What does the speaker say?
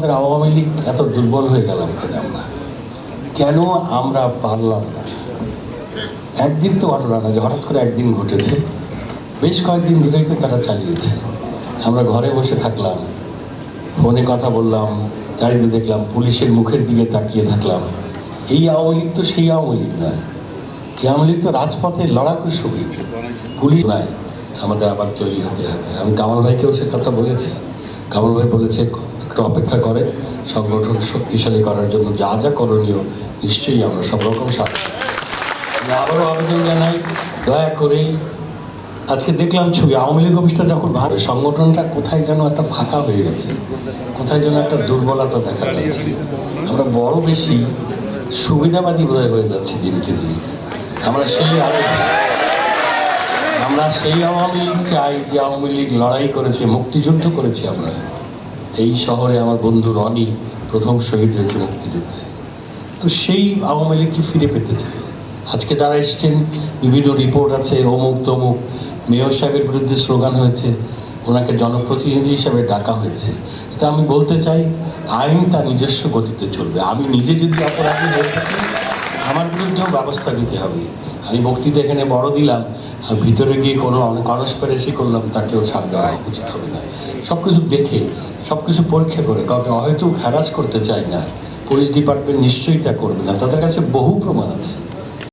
আমাদের আওয়ামী লীগ এত দুর্বল হয়ে গেলাম কেন আমরা? কেন আমরা পারলাম না? একদিন তো ঘটনা না, যে হঠাৎ করে একদিন ঘটেছে। বেশ কয়েকদিন ধরেই তো তারা চালিয়েছে। আমরা ঘরে বসে থাকলাম, ফোনে কথা বললাম, চারিদিকে দেখলাম, পুলিশের মুখের দিকে তাকিয়ে থাকলাম। এই আওয়ামী লীগ তো সেই আওয়ামী লীগ নয়। এই আওয়ামী লীগ তো রাজপথে লড়াকু শরীর পুলিশ নয়। আমাদের আবার তৈরি হতে হবে। আমি কামাল ভাইকেও সে কথা বলেছি। কামাল ভাই বলেছে অপেক্ষা করে, সংগঠন শক্তিশালী করার জন্য যা যা করণীয়, নিশ্চয়ই আমরা সব রকম সাহায্য আবারও আবেদন জানাই, দয়া করে আজকে দেখলাম ছবি, আওয়ামী লীগ অফিসটা যখন ভাবে সংগঠনটা কোথায় যেন একটা ফাঁকা হয়ে গেছে, কোথায় যেন একটা দুর্বলতা দেখা যাচ্ছে। আমরা বড় বেশি সুবিধাবাদী বোধ হয়ে যাচ্ছে দিনকে দিন। আমরা সেই আমরা সেই আওয়ামী লীগ চাই যে আওয়ামী লীগ লড়াই করেছে, মুক্তিযুদ্ধ করেছি আমরা। এই শহরে আমার বন্ধু রনি প্রথম শহীদ হয়েছে মুক্তিযুদ্ধে। তো সেই আওয়ামী লীগকে ফিরে পেতে চাই আজকে যারা এসছেন, বিভিন্ন রিপোর্ট আছে, অমুক তমুক, মেয়র সাহেবের বিরুদ্ধে স্লোগান হয়েছে, ওনাকে জনপ্রতিনিধি হিসাবে ডাকা হয়েছে। তা আমি বলতে চাই, আইন তার নিজস্ব গতিতে চলবে। আমি নিজে যদি অপরাধী হয়ে থাকি, আমার বিরুদ্ধেও ব্যবস্থা নিতে হবে। আমি বক্তৃতা এখানে বড় দিলাম, আর ভিতরে গিয়ে কোনো কনস্পারেসি করলাম, তাকেও ছাড় দেওয়া উচিত হবে না। সব কিছু দেখে সব কিছু পরীক্ষা করে, কাউকে হয়তো হ্যারাস করতে চায় না পুলিশ ডিপার্টমেন্ট নিশ্চয়ই তা করবে না। তাদের কাছে বহু প্রমাণ আছে।